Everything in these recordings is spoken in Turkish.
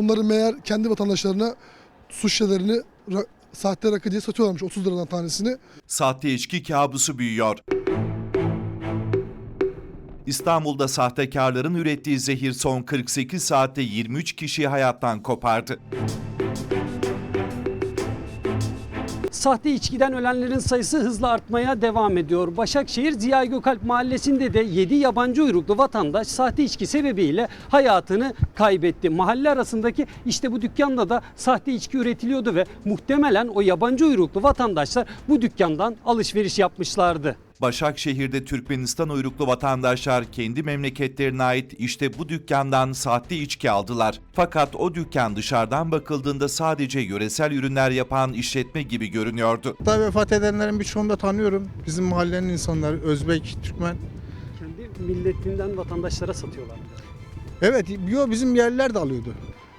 Bunları meğer kendi vatandaşlarına su şişelerini ra- sahte rakı diye satıyorlarmış 30 liradan tanesini. Sahte içki kabusu büyüyor. İstanbul'da sahtekarların ürettiği zehir son 48 saatte 23 kişiyi hayattan kopardı. Sahte içkiden ölenlerin sayısı hızla artmaya devam ediyor. Başakşehir Ziya Gökalp mahallesinde de 7 yabancı uyruklu vatandaş sahte içki sebebiyle hayatını kaybetti. Mahalle arasındaki işte bu dükkanda da sahte içki üretiliyordu ve muhtemelen o yabancı uyruklu vatandaşlar bu dükkandan alışveriş yapmışlardı. Başakşehir'de Türkmenistan uyruklu vatandaşlar kendi memleketlerine ait işte bu dükkandan sahte içki aldılar. Fakat o dükkan dışarıdan bakıldığında sadece yöresel ürünler yapan işletme gibi görünüyordu. Hatta vefat edenlerin birçoğunu da tanıyorum. Bizim mahallenin insanları, Özbek, Türkmen. Kendi milletinden vatandaşlara satıyorlar. Evet, yo, bizim yerliler de alıyordu.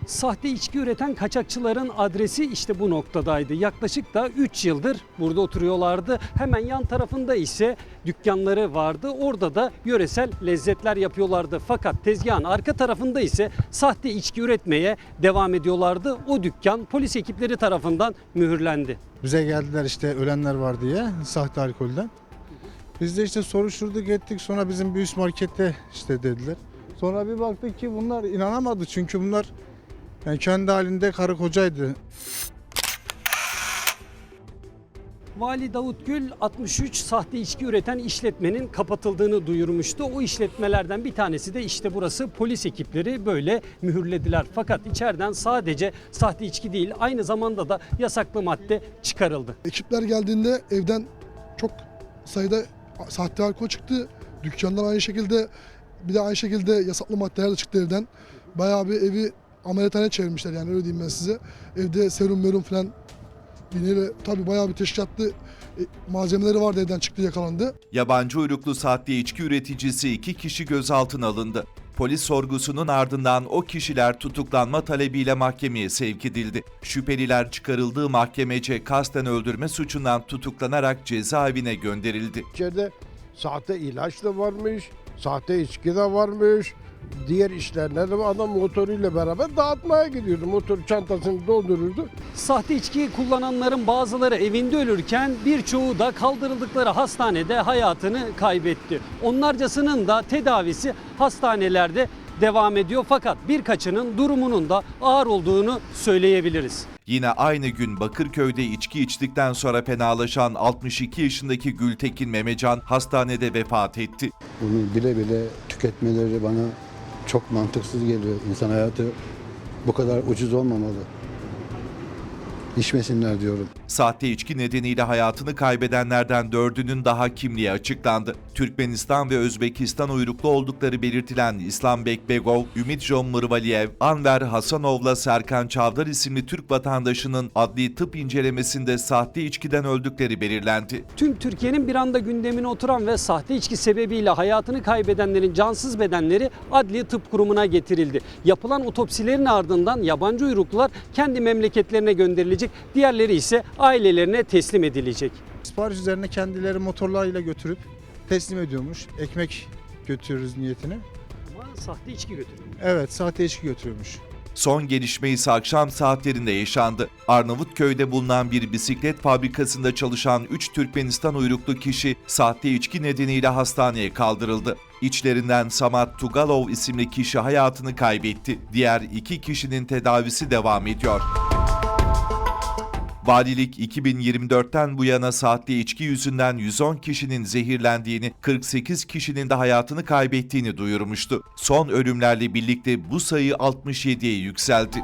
Sahte içki üreten kaçakçıların adresi işte bu noktadaydı. Yaklaşık da 3 yıldır burada oturuyorlardı. Hemen yan tarafında ise dükkanları vardı. Orada da yöresel lezzetler yapıyorlardı. Fakat tezgahın arka tarafında ise sahte içki üretmeye devam ediyorlardı. O dükkan polis ekipleri tarafından mühürlendi. Bize geldiler işte ölenler var diye sahte alkolden. Biz de işte soruşturduk ettik sonra bizim bir üst markette işte dediler. Sonra bir baktık ki bunlar inanamadı çünkü bunlar yani kendi halinde karı kocaydı. Vali Davut Gül 63 sahte içki üreten işletmenin kapatıldığını duyurmuştu. O işletmelerden bir tanesi de işte burası polis ekipleri böyle mühürlediler. Fakat içeriden sadece sahte içki değil aynı zamanda da yasaklı madde çıkarıldı. Ekipler geldiğinde evden çok sayıda sahte alkol çıktı. Dükkandan aynı şekilde bir de aynı şekilde yasaklı maddeler de çıktı evden. Bayağı bir evi ameliyathane çevirmişler yani öyle diyeyim ben size. Evde serum merum falan iğneyle tabii bayağı bir teşkilatlı e, malzemeleri vardı evden çıktı yakalandı. Yabancı uyruklu sahte içki üreticisi iki kişi gözaltına alındı. Polis sorgusunun ardından o kişiler tutuklanma talebiyle mahkemeye sevk edildi. Şüpheliler çıkarıldığı mahkemece kasten öldürme suçundan tutuklanarak cezaevine gönderildi. İçeride sahte ilaç da varmış, sahte içki de varmış. Diğer işlerine de adam motoruyla beraber dağıtmaya gidiyordu. Motor çantasını doldururdu. Sahte içki kullananların bazıları evinde ölürken birçoğu da kaldırıldıkları hastanede hayatını kaybetti. Onlarcasının da tedavisi hastanelerde devam ediyor fakat birkaçının durumunun da ağır olduğunu söyleyebiliriz. Yine aynı gün Bakırköy'de içki içtikten sonra fenalaşan 62 yaşındaki Gültekin Memecan hastanede vefat etti. Bunu bile bile tüketmeleri bana çok mantıksız geliyor. İnsan hayatı bu kadar ucuz olmamalı. İçmesinler diyorum. Sahte içki nedeniyle hayatını kaybedenlerden dördünün daha kimliği açıklandı. Türkmenistan ve Özbekistan uyruklu oldukları belirtilen İslam Bekbegov, Ümit Jon Mırvaliyev, Anver Hasanov'la Serkan Çavdar isimli Türk vatandaşının adli tıp incelemesinde sahte içkiden öldükleri belirlendi. Tüm Türkiye'nin bir anda gündemine oturan ve sahte içki sebebiyle hayatını kaybedenlerin cansız bedenleri adli tıp kurumuna getirildi. Yapılan otopsilerin ardından yabancı uyruklular kendi memleketlerine gönderilecek, diğerleri ise ailelerine teslim edilecek. Sipariş üzerine kendileri motorlarıyla götürüp teslim ediyormuş. Ekmek götürürüz niyetine. Ama sahte içki götürüyor. Evet sahte içki götürüyormuş. Son gelişme ise akşam saatlerinde yaşandı. Arnavutköy'de bulunan bir bisiklet fabrikasında çalışan 3 Türkmenistan uyruklu kişi sahte içki nedeniyle hastaneye kaldırıldı. İçlerinden Samat Tugalov isimli kişi hayatını kaybetti. Diğer iki kişinin tedavisi devam ediyor. Valilik 2024'ten bu yana sahte içki yüzünden 110 kişinin zehirlendiğini, 48 kişinin de hayatını kaybettiğini duyurmuştu. Son ölümlerle birlikte bu sayı 67'ye yükseldi.